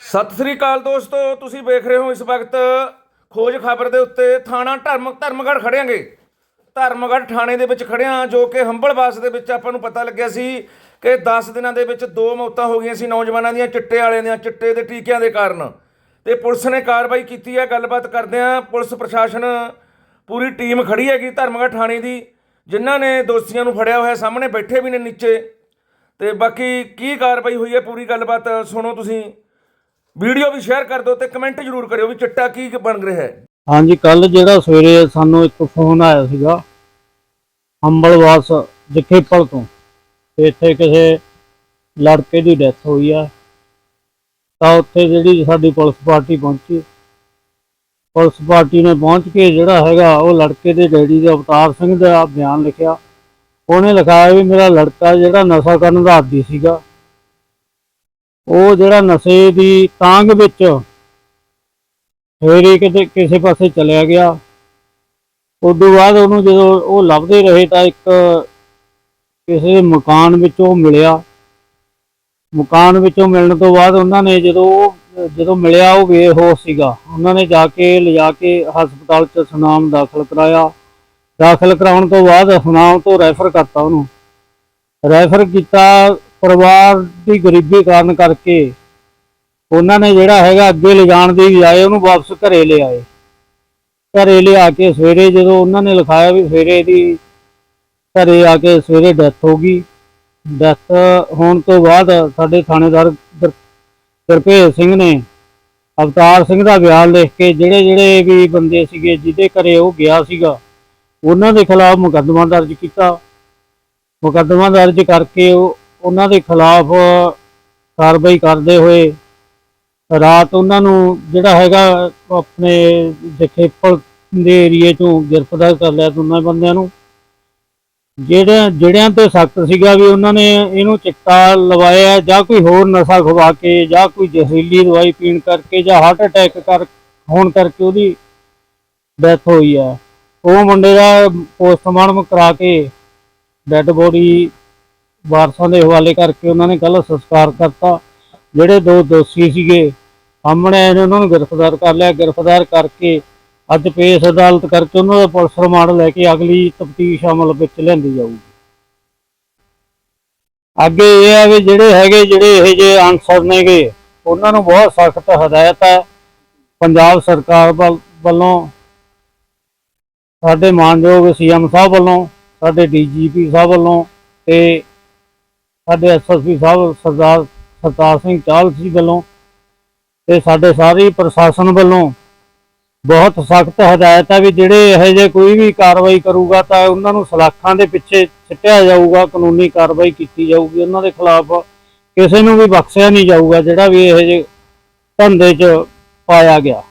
ਸਤਿ ਸ੍ਰੀ ਅਕਾਲ ਦੋਸਤੋ, ਤੁਸੀਂ ਵੇਖ ਰਹੇ ਹੋ ਇਸ ਵਕਤ ਖੋਜ ਖਬਰ ਦੇ ਉੱਤੇ ਥਾਣਾ ਧਰਮ, ਧਰਮਗੜ੍ਹ ਖੜਿਆਂਗੇ ਧਰਮਗੜ੍ਹ ਥਾਣੇ ਦੇ ਵਿੱਚ ਖੜਿਆਂ ਜੋ ਕਿ ਹੰਬਲਵਾਸ ਦੇ ਵਿੱਚ ਆਪਾਂ ਨੂੰ ਪਤਾ ਲੱਗਿਆ ਸੀ ਕਿ 10 ਦਿਨਾਂ ਦੇ ਵਿੱਚ ਦੋ ਮੌਤਾਂ ਹੋ ਗਈਆਂ ਸੀ ਨੌਜਵਾਨਾਂ ਦੀਆਂ, ਚਿੱਟੇ ਵਾਲਿਆਂ ਦੀਆਂ, ਚਿੱਟੇ ਦੇ ਟੀਕਿਆਂ ਦੇ ਕਾਰਨ। ਤੇ ਪੁਲਿਸ ਨੇ ਕਾਰਵਾਈ ਕੀਤੀ ਹੈ ਗੱਲਬਾਤ ਕਰਦੇ ਆ, ਪੁਲਿਸ ਪ੍ਰਸ਼ਾਸਨ ਪੂਰੀ ਟੀਮ ਖੜੀ ਹੈਗੀ ਧਰਮਗੜ੍ਹ ਥਾਣੇ ਦੀ, ਜਿਨ੍ਹਾਂ ਨੇ ਦੋਸ਼ੀਆਂ ਨੂੰ ਫੜਿਆ ਹੋਇਆ, ਸਾਹਮਣੇ ਬੈਠੇ ਵੀ ਨੇ ਨੀਚੇ। ਤੇ ਬਾਕੀ ਕੀ ਕਾਰਵਾਈ ਹੋਈ ਹੈ, ਪੂਰੀ ਗੱਲਬਾਤ ਸੁਣੋ ਤੁਸੀਂ। ਵੀਡੀਓ ਵੀ ਸ਼ੇਅਰ ਕਰ ਦਿਓ ਤੇ ਕਮੈਂਟ ਜ਼ਰੂਰ ਕਰਿਓ ਵੀ ਚਿੱਟਾ ਕੀ ਬਣ ਰਿਹਾ ਹੈ। ਹਾਂਜੀ ਕੱਲ ਜਿਹੜਾ ਸਵੇਰੇ ਸਾਨੂੰ ਇੱਕ ਫੋਨ ਆਇਆ ਸੀਗਾ, ਅੰਬਲਵਾਸ ਜਖੇਪਲ ਤੋਂ। ਇੱਥੇ ਕਿਸੇ ਲੜਕੇ ਦੀ ਡੈਥ ਹੋਈ ਆ। ਤਾਂ ਉੱਥੇ ਜਿਹੜੀ ਸਾਡੀ ਪੁਲਿਸ ਪਾਰਟੀ ਪਹੁੰਚੀ। ਪੁਲਿਸ ਪਾਰਟੀ ਨੇ ਪਹੁੰਚ ਕੇ ਜਿਹੜਾ ਹੈਗਾ, ਉਹ ਲੜਕੇ ਦੇ ਡੈਡੀ ਦੇ ਅਵਤਾਰ ਸਿੰਘ ਦਾ ਬਿਆਨ ਲਿਖਿਆ। ਉਹਨੇ ਲਿਖਾਇਆ ਵੀ ਮੇਰਾ ਲੜਕਾ ਜਿਹੜਾ ਨਸ਼ਾ ਕਰਨ ਦਾ ਆਦੀ ਸੀਗਾ। ਉਹ ਜਿਹੜਾ ਨਸ਼ੇ ਦੀ ਤਾਂਗ ਵਿੱਚ ਫਿਰ ਇਹ ਕਿਤੇ ਕਿਸੇ ਪਾਸੇ ਚਲਿਆ ਗਿਆ। ਉਦੋਂ ਬਾਅਦ ਉਹਨੂੰ ਜਦੋਂ ਉਹ ਲੱਭਦੇ ਰਹੇ ਤਾਂ ਇੱਕ ਕਿਸੇ ਮਕਾਨ ਵਿੱਚੋਂ ਮਿਲਿਆ। ਮਕਾਨ ਵਿੱਚੋਂ ਮਿਲਣ ਤੋਂ ਬਾਅਦ ਉਹਨਾਂ ਨੇ ਜਦੋਂ ਉਹ- ਜਦੋਂ ਮਿਲਿਆ ਉਹ ਬੇਹੋਸ਼ ਸੀਗਾ। ਉਹਨਾਂ ਨੇ ਜਾ ਕੇ ਲਿਜਾ ਕੇ ਹਸਪਤਾਲ 'ਚ ਸੁਨਾਮ ਦਾਖਲ ਕਰਾਇਆ। ਦਾਖਲ ਕਰਾਉਣ ਤੋਂ ਬਾਅਦ ਸੁਨਾਮ ਤੋਂ ਰੈਫਰ ਕਰਤਾ ਉਹਨੂੰ। ਰੈਫਰ ਕੀਤਾ ਪਰਿਵਾਰ ਦੀ ਗਰੀਬੀ ਕਾਰਨ ਕਰਕੇ ਉਹਨਾਂ ਨੇ ਜਿਹੜਾ ਹੈਗਾ ਅੱਗੇ ਲਿਜਾਣ ਦੀ ਬਜਾਏ ਉਹਨੂੰ ਵਾਪਸ ਘਰੇ ਲਿਆਏ। ਘਰੇ ਲਿਆ ਕੇ ਸਵੇਰੇ ਜਦੋਂ ਉਹਨਾਂ ਨੇ ਲਿਖਾਇਆ ਵੀ ਸਵੇਰੇ ਦੀ ਘਰੇ ਆ ਕੇ ਸਵੇਰੇ ਡੈਥ ਹੋ ਗਈ। ਡੈਥ ਹੋਣ ਤੋਂ ਬਾਅਦ ਸਾਡੇ ਥਾਣੇਦਾਰ ਗੁਰ- ਸਿੰਘ ਨੇ ਅਵਤਾਰ ਸਿੰਘ ਦਾ ਬਿਆਨ ਲਿਖ ਕੇ ਜਿਹੜੇ ਜਿਹੜੇ ਵੀ ਬੰਦੇ ਸੀਗੇ ਜਿਹਦੇ ਘਰੇ ਉਹ ਗਿਆ ਸੀਗਾ, ਉਹਨਾਂ ਦੇ ਖਿਲਾਫ ਮੁਕੱਦਮਾ ਦਰਜ ਕੀਤਾ। ਮੁਕੱਦਮਾ ਦਰਜ ਕਰਕੇ ਉਹ ਉਹਨਾਂ ਦੇ ਖਿਲਾਫ ਕਾਰਵਾਈ ਕਰਦੇ ਹੋਏ ਰਾਤ ਉਹਨਾਂ ਨੂੰ ਜਿਹੜਾ ਹੈਗਾ ਆਪਣੇ ਜਖੇਪਲ ਦੇ ਏਰੀਏ ਚੋਂ ਗ੍ਰਿਫਤਾਰ ਕਰ ਲਿਆ ਦੋਨਾਂ ਬੰਦਿਆਂ ਨੂੰ। ਜਿਹੜੇ ਜਿਹੜਿਆਂ ਤੇ ਸਖਤ ਸੀਗਾ ਵੀ ਉਹਨਾਂ ਨੇ ਇਹਨੂੰ ਚਿੱਟਾ ਲਵਾਇਆ ਜਾਂ ਕੋਈ ਹੋਰ ਨਸ਼ਾ ਖਵਾ ਕੇ ਜਾਂ ਕੋਈ ਜ਼ਹਿਰੀਲੀ ਦਵਾਈ ਪੀਣ ਕਰਕੇ ਜਾਂ ਹਾਰਟ ਅਟੈਕ ਕਰ, ਹੋਣ ਕਰਕੇ ਉਹਦੀ ਡੈਥ ਹੋਈ ਹੈ ਉਹ ਮੁੰਡੇ ਦਾ ਪੋਸਟਮਾਰਟਮ ਕਰਾ ਕੇ ਡੈੱਡ ਬੋਡੀ ਵਾਰਸਾਂ ਦੇ ਹਵਾਲੇ ਕਰਕੇ ਉਹਨਾਂ ਨੇ ਕੱਲ ਸੰਸਕਾਰ ਕਰਤਾ। ਜਿਹੜੇ ਦੋ ਦੋਸ਼ੀ ਸੀਗੇ, ਸਾਹਮਣੇ ਆਏ ਨੇ, ਉਹਨਾਂ ਨੂੰ ਗ੍ਰਿਫਤਾਰ ਕਰ ਲਿਆ। ਗ੍ਰਿਫਤਾਰ ਕਰਕੇ ਅੱਜ ਪੇਸ਼ ਅਦਾਲਤ ਕਰਕੇ ਉਹਨਾਂ ਦਾ ਪੁਲਿਸ ਰਿਮਾਂਡ ਲੈ ਕੇ ਅਗਲੀ ਤਫਤੀਸ਼ ਅਮਲ ਵਿੱਚ ਲਿਆਂਦੀ ਜਾਊਗੀ। ਅੱਗੇ ਇਹ ਹੈ ਵੀ ਜਿਹੜੇ ਹੈਗੇ, ਜਿਹੜੇ ਇਹ ਜੇ ਅਨਸਰ ਨੇਗੇ, ਉਹਨਾਂ ਨੂੰ ਬਹੁਤ ਸਖਤ ਹਦਾਇਤ ਹੈ। ਪੰਜਾਬ ਸਰਕਾਰ ਵੱਲ- ਵੱਲੋਂ ਸਾਡੇ ਮਾਨਯੋਗ ਸੀਐਮ ਸਾਹਿਬ ਵੱਲੋਂ, ਸਾਡੇ ਡੀਜੀਪੀ ਸਾਹਿਬ ਵੱਲੋਂ ਤੇ ਸਾਡੇ ਐਸਐਸਪੀ ਸਾਹਿਬ, ਸਰਦਾਰ ਸਰਤਾਰ ਸਿੰਘ ਚਾਹਲ ਜੀ ਵੱਲੋਂ ਤੇ ਸਾਡੇ ਸਾਰੇ ਪ੍ਰਸ਼ਾਸਨ ਵੱਲੋਂ ਬਹੁਤ ਸਖਤ ਹਦਾਇਤ ਹੈ ਵੀ ਜਿਹੜੇ ਇਹੋ ਜਿਹੇ ਕੋਈ ਵੀ ਕਾਰਵਾਈ ਕਰੂਗਾ ਤਾਂ ਉਹਨਾਂ ਨੂੰ ਸਲਾਖਾਂ ਦੇ ਪਿੱਛੇ ਸਿੱਟਿਆ ਜਾਊਗਾ, ਕਾਨੂੰਨੀ ਕਾਰਵਾਈ ਕੀਤੀ ਜਾਊਗੀ। ਉਹਨਾਂ ਦੇ ਖਿਲਾਫ ਕਿਸੇ ਨੂੰ ਵੀ ਬਖਸ਼ਿਆ ਨਹੀਂ ਜਾਊਗਾ ਜਿਹੜਾ ਵੀ ਇਹੋ ਜਿਹੇ ਧੰਦੇ 'ਚ ਪਾਇਆ ਗਿਆ।